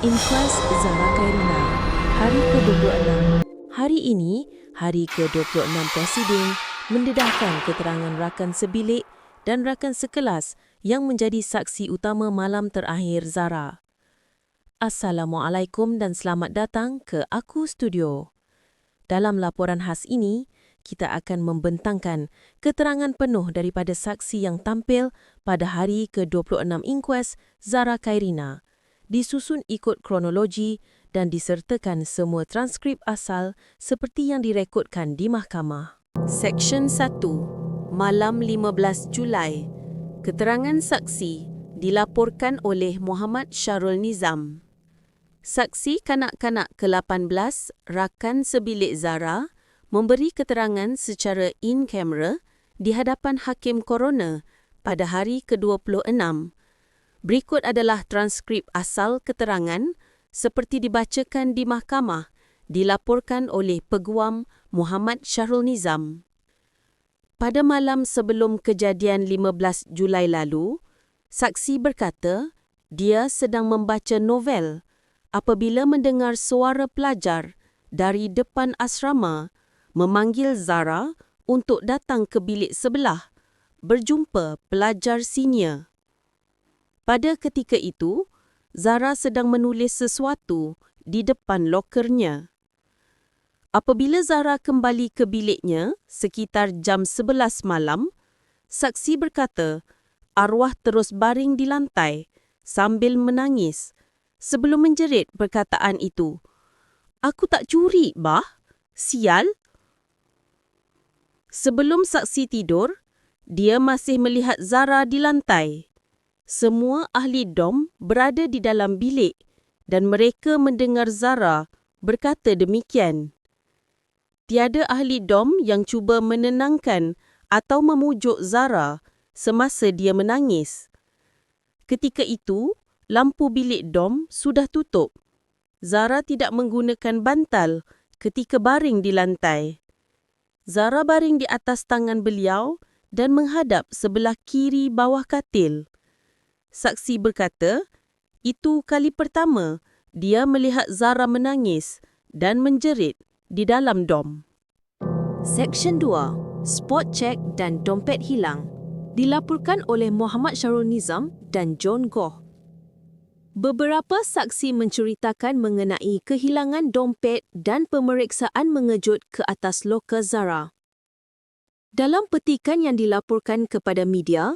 Inquest Zara Khairina Hari ke-26 Hari ini, hari ke-26 Presiden mendedahkan keterangan rakan sebilik dan rakan sekelas yang menjadi saksi utama malam terakhir Zara. Assalamualaikum dan selamat datang ke Aku Studio. Dalam laporan khas ini, kita akan membentangkan keterangan penuh daripada saksi yang tampil pada hari ke-26 inquest Zara Khairina disusun ikut kronologi dan disertakan semua transkrip asal seperti yang direkodkan di mahkamah. Seksyen 1. Malam 15 Julai. Keterangan saksi dilaporkan oleh Muhammad Syarul Nizam. Saksi kanak-kanak ke-18 rakan sebilik Zara memberi keterangan secara in-camera di hadapan Hakim Coroner pada hari ke-26 Berikut adalah transkrip asal keterangan seperti dibacakan di mahkamah dilaporkan oleh Peguam Muhammad Syahrul Nizam. Pada malam sebelum kejadian 15 Julai lalu, saksi berkata dia sedang membaca novel apabila mendengar suara pelajar dari depan asrama memanggil Zara untuk datang ke bilik sebelah berjumpa pelajar senior. Pada ketika itu, Zara sedang menulis sesuatu di depan lokernya. Apabila Zara kembali ke biliknya sekitar jam 11 malam, saksi berkata arwah terus baring di lantai sambil menangis sebelum menjerit perkataan itu. Aku tak curi, bah. Sial. Sebelum saksi tidur, dia masih melihat Zara di lantai semua ahli dom berada di dalam bilik dan mereka mendengar Zara berkata demikian. Tiada ahli dom yang cuba menenangkan atau memujuk Zara semasa dia menangis. Ketika itu, lampu bilik dom sudah tutup. Zara tidak menggunakan bantal ketika baring di lantai. Zara baring di atas tangan beliau dan menghadap sebelah kiri bawah katil. Saksi berkata, itu kali pertama dia melihat Zara menangis dan menjerit di dalam dom. Seksyen 2, Spot Check dan Dompet Hilang dilaporkan oleh Muhammad Syarul Nizam dan John Goh. Beberapa saksi menceritakan mengenai kehilangan dompet dan pemeriksaan mengejut ke atas loker Zara. Dalam petikan yang dilaporkan kepada media,